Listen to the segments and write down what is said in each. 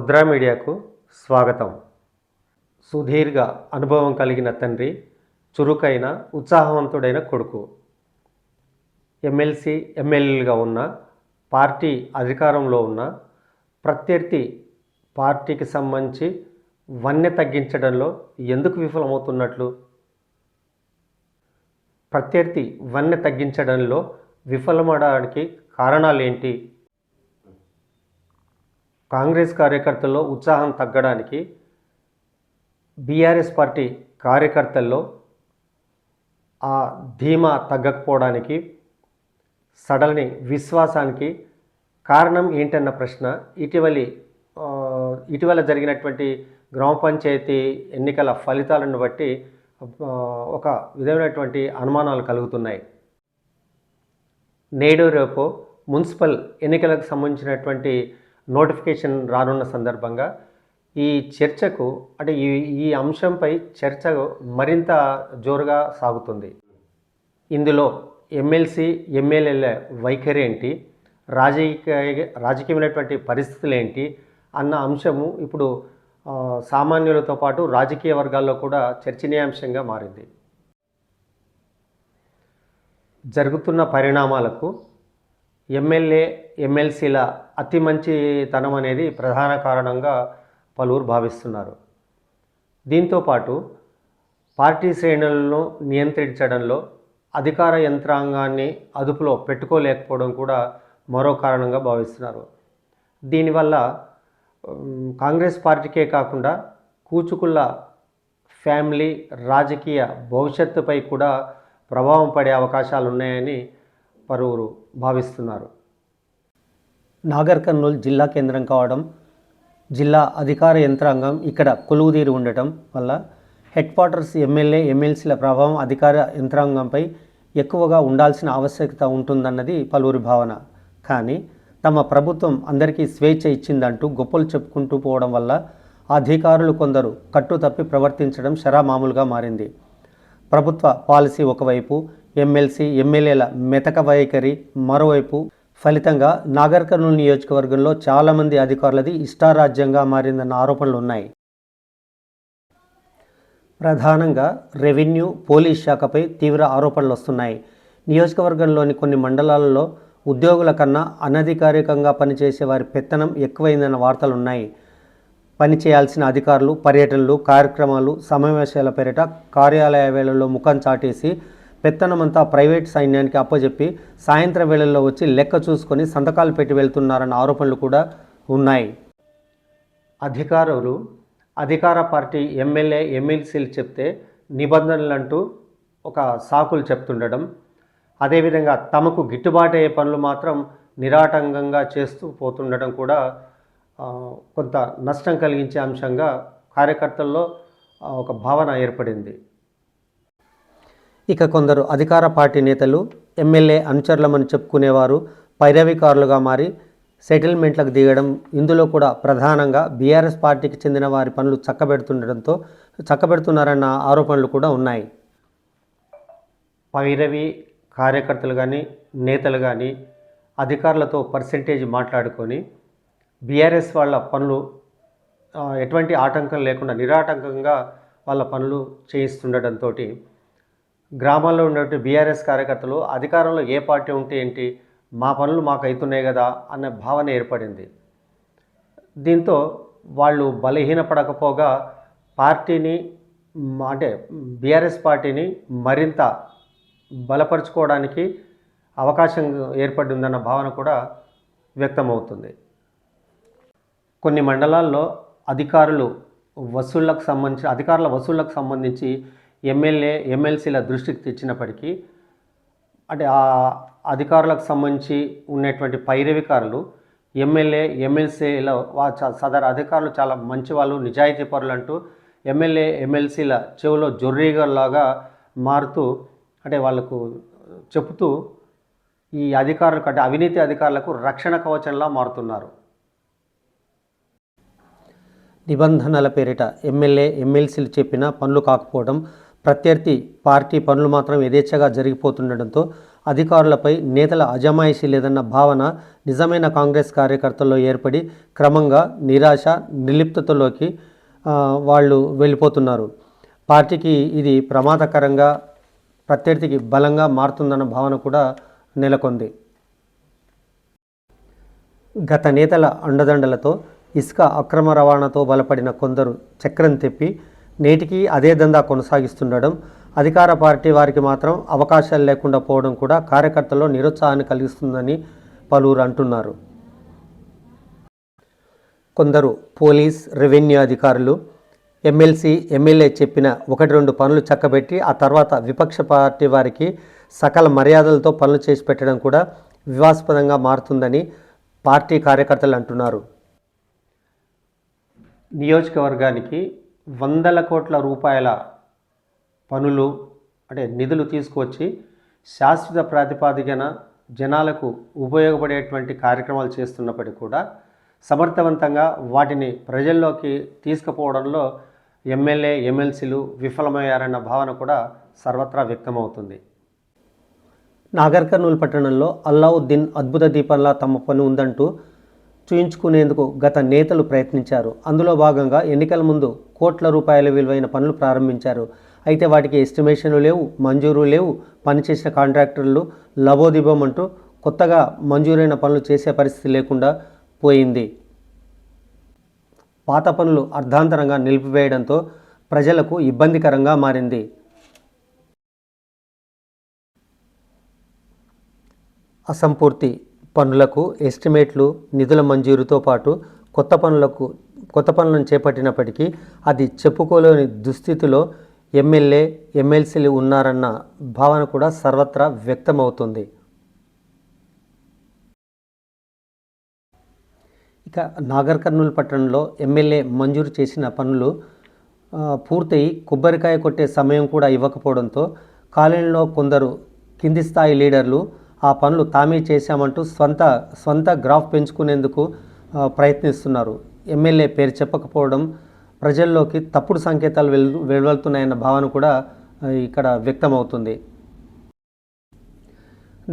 ముద్రా మీడియాకు స్వాగతం. సుదీర్ఘ అనుభవం కలిగిన తండ్రి చురుకైన ఉత్సాహవంతుడైన కొడుకు. ఎమ్మెల్సీ ఎమ్మెల్యేలుగా ఉన్న పార్టీ అధికారంలో ఉన్న ప్రత్యర్థి పార్టీకి సంబంధించి వన్య తగ్గించడంలో ఎందుకు విఫలమవుతున్నట్లు? ప్రత్యర్థి వన్నె తగ్గించడంలో విఫలమవడానికి కారణాలు ఏంటి కాంగ్రెస్ కార్యకర్తల్లో ఉత్సాహం తగ్గడానికి బీఆర్ఎస్ పార్టీ కార్యకర్తల్లో ఆ ధీమా తగ్గకపోవడానికి సడల్ని విశ్వాసానికి కారణం ఏంటన్న ప్రశ్న ఇటీవలి ఇటీవల జరిగినటువంటి గ్రామ పంచాయతీ ఎన్నికల ఫలితాలను బట్టి ఒక విధమైనటువంటి అనుమానాలు కలుగుతున్నాయి. నేడు రేపు మున్సిపల్ ఎన్నికలకు సంబంధించినటువంటి నోటిఫికేషన్ రానున్న సందర్భంగా ఈ చర్చకు అంటే ఈ ఈ అంశంపై చర్చ మరింత జోరుగా సాగుతుంది. ఇందులో ఎమ్మెల్సీ ఎమ్మెల్యేల వైఖరి ఏంటి? రాజకీయ రాజకీయమైనటువంటి పరిస్థితులు ఏంటి? అన్న అంశము ఇప్పుడు సామాన్యులతో పాటు రాజకీయ వర్గాల్లో కూడా చర్చనీయాంశంగా మారింది. జరుగుతున్న పరిణామాలకు ఎమ్మెల్యే ఎమ్మెల్సీల అతి మంచితనం అనేది ప్రధాన కారణంగా పలువురు భావిస్తున్నారు. దీంతోపాటు పార్టీ శ్రేణులను నియంత్రించడంలో అధికార యంత్రాంగాన్ని అదుపులో పెట్టుకోలేకపోవడం కూడా మరో కారణంగా భావిస్తున్నారు. దీనివల్ల కాంగ్రెస్ పార్టీకే కాకుండా కూచుకుళ్ళ ఫ్యామిలీ రాజకీయ భవిష్యత్తుపై కూడా ప్రభావం పడే అవకాశాలు ఉన్నాయని పలువురు భావిస్తున్నారు. నాగర్ కర్నూలు జిల్లా కేంద్రం కావడం జిల్లా అధికార యంత్రాంగం ఇక్కడ కొలువుదీరి ఉండటం వల్ల హెడ్ క్వార్టర్స్ ఎమ్మెల్యే ఎమ్మెల్సీల ప్రభావం అధికార యంత్రాంగంపై ఎక్కువగా ఉండాల్సిన ఆవశ్యకత ఉంటుందన్నది పలువురి భావన. కానీ తమ ప్రభుత్వం అందరికీ స్వేచ్ఛ ఇచ్చిందంటూ గొప్పలు చెప్పుకుంటూ పోవడం వల్ల అధికారులు కొందరు కట్టు తప్పి ప్రవర్తించడం శరామామూలుగా మారింది. ప్రభుత్వ పాలసీ ఒకవైపు ఎమ్మెల్సీ ఎమ్మెల్యేల మెతక వైఖరి మరోవైపు ఫలితంగా నాగర్ కర్నూలు నియోజకవర్గంలో చాలామంది అధికారులది ఇష్టారాజ్యంగా మారిందన్న ఆరోపణలు ఉన్నాయి. ప్రధానంగా రెవెన్యూ పోలీస్ శాఖపై తీవ్ర ఆరోపణలు వస్తున్నాయి. నియోజకవర్గంలోని కొన్ని మండలాలలో ఉద్యోగుల కన్నా అనధికారికంగా పనిచేసే వారి పెత్తనం ఎక్కువైందన్న వార్తలు ఉన్నాయి. పని చేయాల్సిన అధికారులు పర్యటనలు కార్యక్రమాలు సమావేశాల పేరిట కార్యాలయ వేళల్లో ముఖం చాటేసి పెత్తనమంతా ప్రైవేట్ సైన్యానికి అప్పజెప్పి సాయంత్రం వేళల్లో వచ్చి లెక్క చూసుకొని సంతకాలు పెట్టి వెళ్తున్నారన్న ఆరోపణలు కూడా ఉన్నాయి. అధికారులు అధికార పార్టీ ఎమ్మెల్యే ఎమ్మెల్సీలు చెప్తే నిబంధనలు అంటూ ఒక సాకులు చెప్తుండడం అదేవిధంగా తమకు గిట్టుబాటు అయ్యే పనులు మాత్రం నిరాటంకంగా చేస్తూ పోతుండడం కూడా కొంత నష్టం కలిగించే అంశంగా కార్యకర్తల్లో ఒక భావన ఏర్పడింది. ఇక కొందరు అధికార పార్టీ నేతలు ఎమ్మెల్యే అనుచరులమని చెప్పుకునేవారు పైరవికారులుగా మారి సెటిల్మెంట్లకు దిగడం ఇందులో కూడా ప్రధానంగా బీఆర్ఎస్ పార్టీకి చెందిన వారి పనులు చక్కబెడుతుండడంతో చక్కబెడుతున్నారన్న ఆరోపణలు కూడా ఉన్నాయి. పైరవి కార్యకర్తలు కానీ నేతలు కానీ అధికారులతో పర్సెంటేజ్ మాట్లాడుకొని బీఆర్ఎస్ వాళ్ళ పనులు ఎటువంటి ఆటంకం లేకుండా నిరాటంకంగా వాళ్ళ పనులు చేయిస్తుండటంతో గ్రామాల్లో ఉన్నటువంటి బీఆర్ఎస్ కార్యకర్తలు అధికారంలో ఏ పార్టీ ఉంటే ఏంటి మా పనులు మాకు అవుతున్నాయి కదా అన్న భావన ఏర్పడింది. దీంతో వాళ్ళు బలహీనపడకపోగా పార్టీని అంటే బీఆర్ఎస్ పార్టీని మరింత బలపరుచుకోవడానికి అవకాశం ఏర్పడిందన్న భావన కూడా వ్యక్తమవుతుంది. కొన్ని మండలాల్లో అధికారులు వసూళ్ళకు సంబంధించి అధికారుల వసూళ్ళకు సంబంధించి ఎమ్మెల్యే ఎమ్మెల్సీల దృష్టికి తెచ్చినప్పటికీ అంటే ఆ అధికారులకు సంబంధించి ఉన్నటువంటి పైరవికారులు ఎమ్మెల్యే ఎమ్మెల్సీల వా చ- సదరు అధికారులు చాలా మంచి వాళ్ళు నిజాయితీ పరులు అంటూ ఎమ్మెల్యే ఎమ్మెల్సీల చెవిలో జొర్రీగల్లాగా మారుతూ అంటే వాళ్ళకు చెబుతూ ఈ అధికారులకు అంటే అవినీతి అధికారులకు రక్షణ కవచంలా మారుతున్నారు. నిబంధనల పేరిట ఎమ్మెల్యే ఎమ్మెల్సీలు చెప్పిన పనులు కాకపోవడం ప్రత్యర్థి పార్టీ పనులు మాత్రం యథేచ్ఛగా జరిగిపోతుండడంతో అధికారులపై నేతల అజమాయిషీ లేదన్న భావన నిజమైన కాంగ్రెస్ కార్యకర్తల్లో ఏర్పడి క్రమంగా నిరాశ నిర్లిప్తతలోకి వాళ్ళు వెళ్ళిపోతున్నారు. పార్టీకి ఇది ప్రమాదకరంగా ప్రత్యర్థికి బలంగా మారుతుందన్న భావన కూడా నెలకొంది. గత నేతల అండదండలతో ఇసుక అక్రమ రవాణాతో బలపడిన కొందరు చక్రం తెప్పి నేటికి అదే దందా కొనసాగిస్తుండడం అధికార పార్టీ వారికి మాత్రం అవకాశాలు లేకుండా పోవడం కూడా కార్యకర్తల్లో నిరుత్సాహాన్ని కలిగిస్తుందని పలువురు అంటున్నారు. కొందరు పోలీస్ రెవెన్యూ అధికారులు ఎమ్మెల్సీ ఎమ్మెల్యే చెప్పిన ఒకటి రెండు పనులు చక్కబెట్టి ఆ తర్వాత విపక్ష పార్టీ వారికి సకల మర్యాదలతో పనులు చేసి పెట్టడం కూడా వివాదాస్పదంగా మారుతుందని పార్టీ కార్యకర్తలు అంటున్నారు. నియోజకవర్గానికి వందల కోట్ల రూపాయల పనులు అంటే నిధులు తీసుకువచ్చి శాశ్వత ప్రాతిపాదికన జనాలకు ఉపయోగపడేటువంటి కార్యక్రమాలు చేస్తున్నప్పటికీ కూడా సమర్థవంతంగా వాటిని ప్రజల్లోకి తీసుకుపోవడంలో ఎమ్మెల్యే ఎమ్మెల్సీలు విఫలమయ్యారన్న భావన కూడా సర్వత్రా వ్యక్తమవుతుంది. నాగర్ కర్నూలు పట్టణంలో అల్లావుద్దీన్ అద్భుత దీపంలా తమ పని ఉందంటూ చూయించుకునేందుకు గత నేతలు ప్రయత్నించారు. అందులో భాగంగా ఎన్నికల ముందు కోట్ల రూపాయల విలువైన పనులు ప్రారంభించారు. అయితే వాటికి ఎస్టిమేషన్లు లేవు మంజూరు లేవు. పనిచేసిన కాంట్రాక్టర్లు లబోదిబం అంటూ కొత్తగా మంజూరైన పనులు చేసే పరిస్థితి లేకుండా పోయింది. పాత పనులు అర్ధాంతరంగా నిలిపివేయడంతో ప్రజలకు ఇబ్బందికరంగా మారింది. అసంపూర్తి పనులకు ఎస్టిమేట్లు నిధుల మంజూరుతో పాటు కొత్త పనులకు కొత్త పనులను చేపట్టినప్పటికీ అది చెప్పుకోలేని దుస్థితిలో ఎమ్మెల్యే ఎమ్మెల్సీలు ఉన్నారన్న భావన కూడా సర్వత్రా వ్యక్తమవుతుంది. ఇక నాగర్ కర్నూలు పట్టణంలో ఎమ్మెల్యే మంజూరు చేసిన పనులు పూర్తయి కొబ్బరికాయ కొట్టే సమయం కూడా ఇవ్వకపోవడంతో కాలనీలో కొందరు కింది స్థాయి లీడర్లు ఆ పనులు తామే చేశామంటూ స్వంత స్వంత గ్రాఫ్ పెంచుకునేందుకు ప్రయత్నిస్తున్నారు. ఎమ్మెల్యే పేరు చెప్పకపోవడం ప్రజల్లోకి తప్పుడు సంకేతాలు వెల్ వెలువడుతున్నాయన్న భావన కూడా ఇక్కడ వ్యక్తమవుతుంది.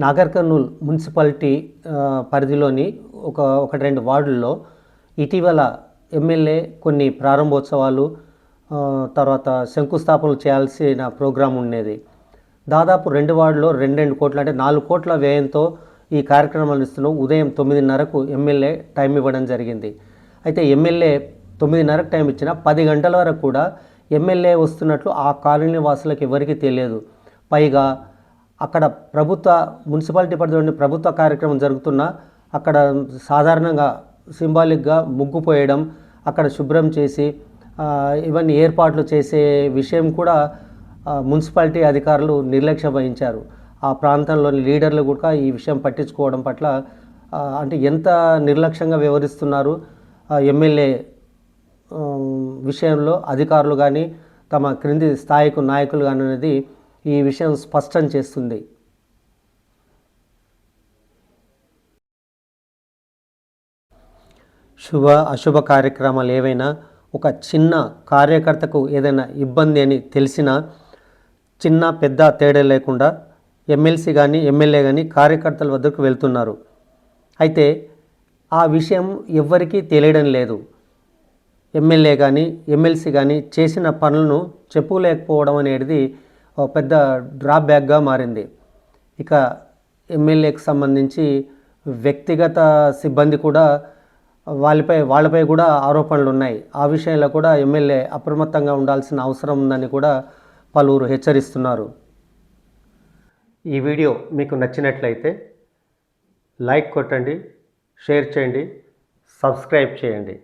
నాగర్ కర్నూల్ మున్సిపాలిటీ పరిధిలోని ఒక ఒకటి రెండు వార్డుల్లో ఇటీవల ఎమ్మెల్యే కొన్ని ప్రారంభోత్సవాలు తర్వాత శంకుస్థాపనలు చేయాల్సిన ప్రోగ్రాం ఉండేది. దాదాపు రెండు వార్డులో రెండు రెండు అంటే నాలుగు కోట్ల వ్యయంతో ఈ కార్యక్రమాలు ఇస్తున్నాం ఉదయం తొమ్మిదిన్నరకు ఎమ్మెల్యే టైం ఇవ్వడం జరిగింది. అయితే ఎమ్మెల్యే తొమ్మిదిన్నరకు టైం ఇచ్చిన పది గంటల వరకు కూడా ఎమ్మెల్యే వస్తున్నట్లు ఆ కాలనీ వాసులకు ఎవరికీ తెలియదు. పైగా అక్కడ ప్రభుత్వ మున్సిపాలిటీ పరిధిలోని ప్రభుత్వ కార్యక్రమం జరుగుతున్నా అక్కడ సాధారణంగా సింబాలిక్గా ముగ్గు పోయడం అక్కడ శుభ్రం చేసి ఇవన్నీ ఏర్పాట్లు చేసే విషయం కూడా మున్సిపాలిటీ అధికారులు నిర్లక్ష్యం వహించారు. ఆ ప్రాంతంలోని లీడర్లు కూడా ఈ విషయం పట్టించుకోవడం పట్ల అంటే ఎంత నిర్లక్ష్యంగా వ్యవహరిస్తున్నారు ఎమ్మెల్యే విషయంలో అధికారులు కానీ తమ క్రింది స్థాయికు నాయకులు కానీ అనేది ఈ విషయం స్పష్టం చేస్తుంది. శుభ అశుభ కార్యక్రమాలు ఏవైనా ఒక చిన్న కార్యకర్తకు ఏదైనా ఇబ్బంది అని తెలిసినా చిన్న పెద్ద తేడా లేకుండా ఎమ్మెల్సీ కానీ ఎమ్మెల్యే కానీ కార్యకర్తల వద్దకు వెళ్తున్నారు. అయితే ఆ విషయం ఎవ్వరికీ తెలియడం లేదు. ఎమ్మెల్యే కానీ ఎమ్మెల్సీ కానీ చేసిన పనులను చెప్పులేకపోవడం అనేది ఒక పెద్ద డ్రాబ్యాక్గా మారింది. ఇక ఎమ్మెల్యేకి సంబంధించి వ్యక్తిగత సిబ్బంది కూడా వాళ్ళపై వాళ్ళపై కూడా ఆరోపణలు ఉన్నాయి ఆ విషయంలో కూడా ఎమ్మెల్యే అప్రమత్తంగా ఉండాల్సిన అవసరం ఉందని కూడా పలువురు హెచ్చరిస్తున్నారు. ఈ వీడియో మీకు నచ్చినట్లయితే లైక్ కొట్టండి షేర్ చేయండి సబ్స్క్రైబ్ చేయండి.